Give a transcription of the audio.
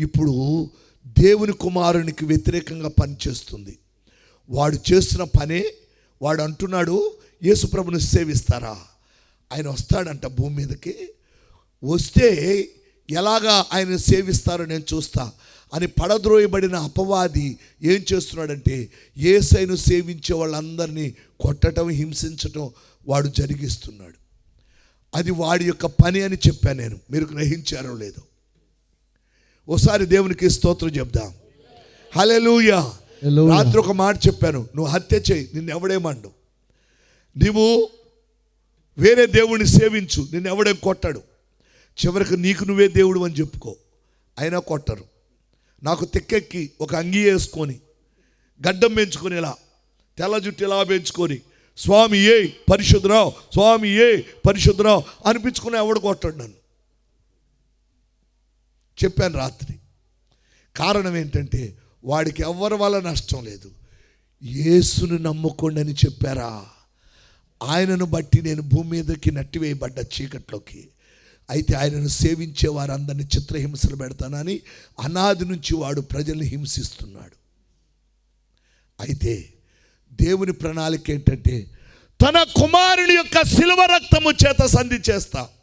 ఇప్పుడు దేవుని కుమారునికి వ్యతిరేకంగా పనిచేస్తుంది వాడు చేస్తున్న పనే వాడు అంటున్నాడు యేసుప్రభుని సేవిస్తారా? ఆయన వస్తాడంట భూమి మీదకి. వస్తే ఎలాగా ఆయన సేవిస్తారో నేను చూస్తా. అని పడద్రోయబడిన అపవాది ఏం చేస్తున్నాడంటే ఏసైను సేవించే వాళ్ళందరినీ కొట్టడం హింసించటం వాడు జరిగిస్తున్నాడు. అది వాడి యొక్క పని అని చెప్పాను నేను. మీరు గ్రహించారో లేదో. ఓసారి దేవునికి స్తోత్రం చెప్దాం. హల్లెలూయా. రాత్రి ఒక మాట చెప్పాను. నువ్వు హత్య చేయి నిన్ను ఎవడేమండు నీవు వేరే దేవుడిని సేవించు నిన్ను ఎవడేం కొట్టాడు. చివరికి నీకు నువ్వే దేవుడు అని చెప్పుకో. అయినా కొట్టరు. నాకు తెక్కెక్కి ఒక అంగీ వేసుకొని గడ్డం పెంచుకొని ఇలా తెల్ల జుట్టు ఇలా పెంచుకొని స్వామి ఏ పరిశుద్ధరావు స్వామి ఏ పరిశుద్ధరావు అనిపించుకుని ఎవడు కొట్టాడు నన్ను. చెప్పాను రాత్రి. కారణం ఏంటంటే వాడికి ఎవరి వల్ల నష్టం లేదు. యేసును నమ్ముకోండి అని చెప్పారా? ఆయనను బట్టి నేను భూమి మీదకి నట్టివేయబడ్డ చీకట్లోకి. అయితే ఆయనను సేవించే వారందరిని చిత్రహింసలు పెడతానని అనాది నుంచి వాడు ప్రజల్ని హింసిస్తున్నాడు. అయితే దేవుని ప్రణాళిక ఏంటంటే తన కుమారుని యొక్క శిలువ రక్తము చేత సంధి చేస్తా